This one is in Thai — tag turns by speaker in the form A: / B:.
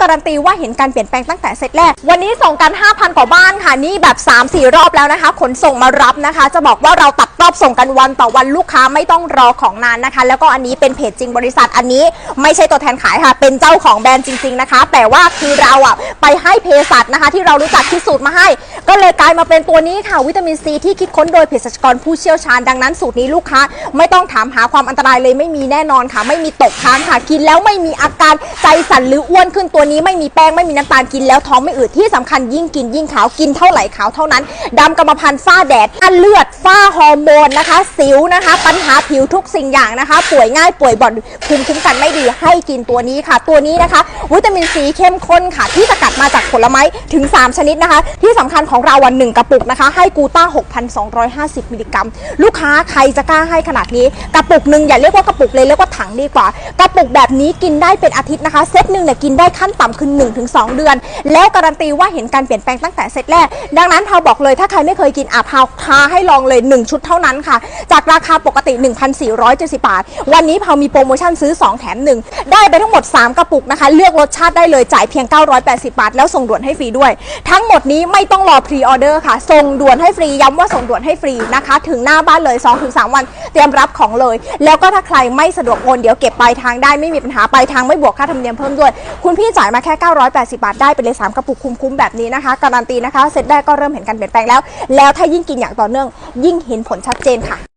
A: การันตีว่าเห็นการเปลี่ยนแปลงตั้งแต่เซตแรก วันนี้ส่งกัน 5,000 กว่าบ้านค่ะ นี่แบบ 3-4 รอบแล้วนะคะ ขนส่งมารับนะคะ จะบอกว่าเราตัดรอบส่งกันวันต่อวันลูกค้าไม่ต้องรอของนานนะคะ แล้วก็อันนี้เป็นเพจจริงบริษัทอันนี้ไม่ใช่ตัวแทนขายค่ะ เป็นเจ้าของแบรนด์จริง ๆนะคะ แต่ว่าคือเราอะไปให้เภสัชนะคะ ที่เรารู้จักที่สูตรมาให้ ก็เลยกลายมาเป็นตัวนี้ค่ะวิตามินซีที่คิดค้นโดยเภสัชกรผู้เชี่ยวชาญดังนั้นสูตรนี้ลูกค้าไม่ต้องถามหาความอันตรายเลยไม่มีแน่นอนค่ะ ไม่มีตกค้างค่ะกินแล้วไม่มีอาการใจสั่นหรืออ้วนขึ้นตัวนี้ไม่มีแป้งไม่มีน้ำตาลกินแล้วท้องไม่อืดที่สำคัญยิ่งกินยิ่งขาวกินเท่าไหร่ขาวเท่านั้นดำกรรมพันธุ์ฝ้าแดดฝ้าเลือดฝ้าฮอร์โมนนะคะ สิวนะคะ ปัญหาผิวทุกสิ่งอย่างนะคะ ป่วยง่ายป่วยบ่อยภูมิคุ้มกันไม่ดีให้กินตัวนี้ค่ะ ตัวนี้นะคะ วิตามินซีเข้มข้นค่ะ ที่สกัดมาจากผลไม้ถึง 3 ชนิดนะคะ ที่สำคัญของเราวันหนึ่งกระปุกนะคะ ให้กูต้า 6,250 มิลลิกรัม ลูกค้าใครจะกล้าให้ขนาดนี้ กระปุกหนึ่งอย่าเรียกว่ากระปุกเลยเรียกว่าถังดีกว่า กระปุกแบบนี้กินได้เป็นอาทิตย์นะคะ เซตหนึ่งเนี่ยกินได้ขั้นต่ำคือ 1-2 เดือน แล้วการันตีว่าเห็นการเปลี่ยนแปลงตั้งแต่เซตแรก ดังนั้นพาวบอกเลยถ้าใครไม่เคยกินอะพาวท้าให้ลองเลย 1 ชุดเท่านั้นค่ะ จากราคาปกติ 1,470 บาท วันนี้พาวมีโปรโมชั่นซื้อ 2 แถม 1 ได้ไปทั้งหมด 3 กระปุกนะคะ เลือกรสชาติได้เลยจ่ายเพียง 980 บาท แล้วส่งด่วนให้ฟรีด้วย ทั้งหมดนี้ไม่ต้องรอพรีออเดอร์ค่ะ ส่งด่วนให้ฟรีย้ำว่าส่งด่วนให้ฟรีนะคะ ถึงหน้าบ้านเลย 2-3 วัน เตรียมรับของเลย แล้วก็ถ้าใครไม่สะดวกโอนเดี๋ยวเก็บปลายทางได้ไม่มีปัญหาปลายทางไม่บวกค่าธรรมเนียมเพิ่มด้วย คุณพี่จ่ายมาแค่ 980 บาทได้ไปเลย 3 กระปุกคุ้มๆแบบนี้นะคะ การันตีนะคะ เสร็จแรกก็เริ่มเห็นการเปลี่ยนแปลงแล้ว แล้วถ้ายิ่งกินอย่างต่อเนื่อง ยิ่งเห็นผลชัดเจนค่ะ